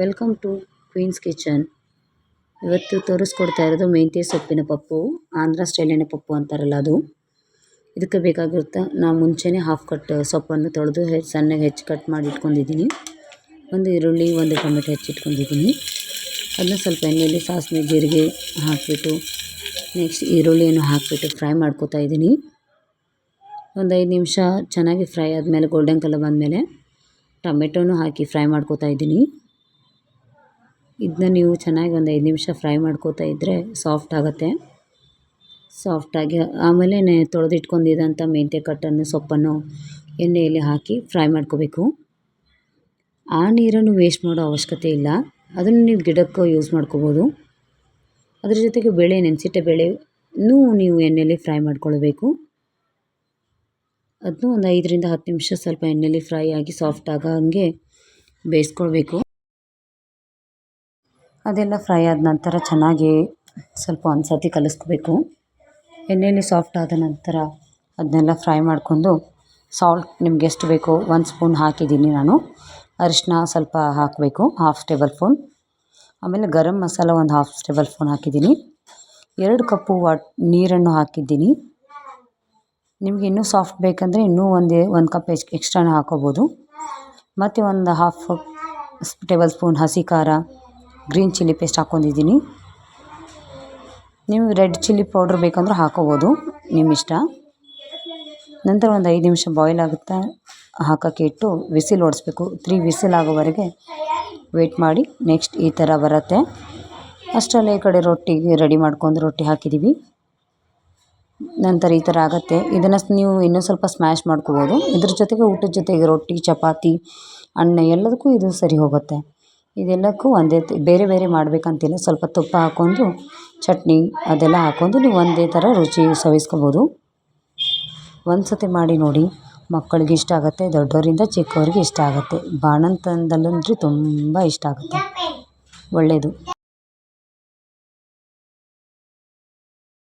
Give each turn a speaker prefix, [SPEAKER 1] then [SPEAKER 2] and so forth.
[SPEAKER 1] Welcome to Queens kitchen ಇವತ್ತು ತೋರಿಸ್ಕೊಡ್ತಾ ಇರೋದು ಮೆಂತ್ಯ ಸೊಪ್ಪಿನ ಪಪ್ಪು, ಆಂಧ್ರ ಸ್ಟೈಲಿನ ಪಪ್ಪು ಅಂತಾರಲ್ಲ ಅದು. ಇದಕ್ಕೆ ಬೇಕಾಗಿರುತ್ತೆ ನಾವು ಮುಂಚೆನೆ ಹಾಫ್ ಕಟ್ ಸೊಪ್ಪನ್ನು ತೊಳೆದು ಸಣ್ಣಗೆ ಹೆಚ್ಚು ಕಟ್ ಮಾಡಿ ಇಟ್ಕೊಂಡಿದ್ದೀನಿ. ಒಂದು ಈರುಳ್ಳಿ, ಒಂದು ಟೊಮೆಟೊ ಹೆಚ್ಚಿಟ್ಕೊಂಡಿದ್ದೀನಿ ಅದನ್ನ ಸ್ವಲ್ಪ ಎಣ್ಣೆಯಲ್ಲಿ ಸಾಸಿವೆ ಜೀರಿಗೆ ಹಾಕಿಬಿಟ್ಟು ನೆಕ್ಸ್ಟ್ ಈರುಳ್ಳಿಯನ್ನು ಹಾಕಿಬಿಟ್ಟು ಫ್ರೈ ಮಾಡ್ಕೋತಾ ಇದ್ದೀನಿ. ಒಂದು ಐದು ನಿಮಿಷ ಚೆನ್ನಾಗಿ ಫ್ರೈ ಆದಮೇಲೆ ಗೋಲ್ಡನ್ ಕಲರ್ ಬಂದಮೇಲೆ ಟೊಮೆಟೊನೂ ಹಾಕಿ ಫ್ರೈ ಮಾಡ್ಕೋತಾ ಇದ್ದೀನಿ. ಇದನ್ನ ನೀವು ಚೆನ್ನಾಗಿ ಒಂದು ಐದು ನಿಮಿಷ ಫ್ರೈ ಮಾಡ್ಕೋತಾ ಇದ್ದರೆ ಸಾಫ್ಟ್ ಆಗುತ್ತೆ. ಸಾಫ್ಟಾಗಿ ಆಮೇಲೆ ನೆ ತೊಳೆದಿಟ್ಕೊಂಡಿದ್ದಂಥ ಮೆಂತ್ಯ ಕಟ್ಟನ್ನು, ಸೊಪ್ಪನ್ನು ಎಣ್ಣೆಯಲ್ಲಿ ಹಾಕಿ ಫ್ರೈ ಮಾಡ್ಕೋಬೇಕು. ಆ ನೀರನ್ನು ವೇಸ್ಟ್ ಮಾಡೋ ಅವಶ್ಯಕತೆ ಇಲ್ಲ. ಅದನ್ನು ನೀವು ಗಿಡಕ್ಕೆ ಯೂಸ್ ಮಾಡ್ಕೋಬೋದು. ಅದ್ರ ಜೊತೆಗೆ ಬೇಳೆ, ನೆನೆಸಿಟ್ಟ ಬೇಳೆನೂ ನೀವು ಎಣ್ಣೆಯಲ್ಲಿ ಫ್ರೈ ಮಾಡ್ಕೊಳ್ಬೇಕು. ಅದನ್ನು ಒಂದು ಐದರಿಂದ ಹತ್ತು ನಿಮಿಷ ಸ್ವಲ್ಪ ಎಣ್ಣೆಯಲ್ಲಿ ಫ್ರೈ ಆಗಿ ಸಾಫ್ಟ್ ಆಗೋ ಹಾಗೆ ಬೇಯಿಸ್ಕೊಳ್ಬೇಕು. ಅದೆಲ್ಲ ಫ್ರೈ ಆದ ನಂತರ ಚೆನ್ನಾಗಿ ಸ್ವಲ್ಪ ಒಂದು ಸರ್ತಿ ಕಲಿಸ್ಕೋಬೇಕು. ಎಣ್ಣೆಯಲ್ಲಿ ಸಾಫ್ಟ್ ಆದ ನಂತರ ಅದನ್ನೆಲ್ಲ ಫ್ರೈ ಮಾಡ್ಕೊಂಡು ಸಾಲ್ಟ್ ನಿಮ್ಗೆ ಎಷ್ಟು ಬೇಕೋ ಒಂದು ಸ್ಪೂನ್ ಹಾಕಿದ್ದೀನಿ ನಾನು. ಅರಿಶಿನ ಸ್ವಲ್ಪ ಹಾಕಬೇಕು ಹಾಫ್ ಟೇಬಲ್ ಸ್ಪೂನ್ ಆಮೇಲೆ ಗರಂ ಮಸಾಲ ಒಂದು ಹಾಫ್ ಟೇಬಲ್ ಸ್ಪೂನ್ ಹಾಕಿದ್ದೀನಿ. ಎರಡು ಕಪ್ಪು ವಾಟ್ ನೀರನ್ನು ಹಾಕಿದ್ದೀನಿ. ನಿಮಗೆ ಇನ್ನೂ ಸಾಫ್ಟ್ ಬೇಕಂದರೆ ಇನ್ನೂ ಒಂದೇ, ಒಂದು ಕಪ್ ಎಚ್ ಎಕ್ಸ್ಟ್ರಾನ ಹಾಕೋಬೋದು. ಮತ್ತು ಒಂದು ಹಾಫ್ ಟೇಬಲ್ ಸ್ಪೂನ್ ಹಸಿ ಖಾರ. ಗ್ರೀನ್ ಚಿಲ್ಲಿ ಪೇಸ್ಟ್ ಹಾಕ್ಕೊಂಡಿದ್ದೀನಿ. ನೀವು ರೆಡ್ ಚಿಲ್ಲಿ ಪೌಡ್ರ್ ಬೇಕಂದ್ರೆ ಹಾಕೋಬೋದು ನಿಮ್ಮ ಇಷ್ಟ. ನಂತರ ಒಂದು ಐದು ನಿಮಿಷ ಬಾಯ್ಲ್ ಆಗುತ್ತೆ ಹಾಕೋಕ್ಕೆ ಇಟ್ಟು ವಿಸಿಲ್ ಓಡಿಸ್ಬೇಕು. ತ್ರೀ ವಿಸಿಲ್ ಆಗೋವರೆಗೆ ವೇಟ್ ಮಾಡಿ, ನೆಕ್ಸ್ಟ್ ಈ ಥರ ಬರುತ್ತೆ. ಅಷ್ಟರಲ್ಲೇ ಈ ಕಡೆ ರೊಟ್ಟಿಗೆ ರೆಡಿ ಮಾಡ್ಕೊಂಡು ರೊಟ್ಟಿ ಹಾಕಿದ್ದೀವಿ ನಂತರ ಈ ಥರ ಆಗುತ್ತೆ. ಇದನ್ನು ನೀವು ಇನ್ನೂ ಸ್ವಲ್ಪ ಸ್ಮ್ಯಾಶ್ ಮಾಡ್ಕೋಬೋದು. ಇದ್ರ ಜೊತೆಗೆ ಊಟದ ಜೊತೆಗೆ ರೊಟ್ಟಿ, ಚಪಾತಿ, ಅನ್ನ ಎಲ್ಲದಕ್ಕೂ ಇದು ಸರಿ ಹೋಗುತ್ತೆ. ಇದೆಲ್ಲಕ್ಕೂ ಒಂದೇ ಬೇರೆ ಬೇರೆ ಮಾಡಬೇಕಂತಿಲ್ಲ. ಸ್ವಲ್ಪ ತುಪ್ಪ ಹಾಕ್ಕೊಂಡು ಚಟ್ನಿ ಅದೆಲ್ಲ ಹಾಕ್ಕೊಂಡು ನೀವು ಒಂದೇ ಥರ ರುಚಿ ಸವಿಸ್ಕೊಬೋದು. ಒಂದು ಸತಿ ಮಾಡಿ ನೋಡಿ, ಮಕ್ಕಳಿಗೆ ಇಷ್ಟ ಆಗುತ್ತೆ ದೊಡ್ಡವರಿಂದ ಚಿಕ್ಕವರಿಗೆ ಇಷ್ಟ ಆಗುತ್ತೆ. ಬಾಣಂತನದಲ್ಲಂತೂ ತುಂಬ ಇಷ್ಟ ಆಗುತ್ತೆ. ಒಳ್ಳೆಯದು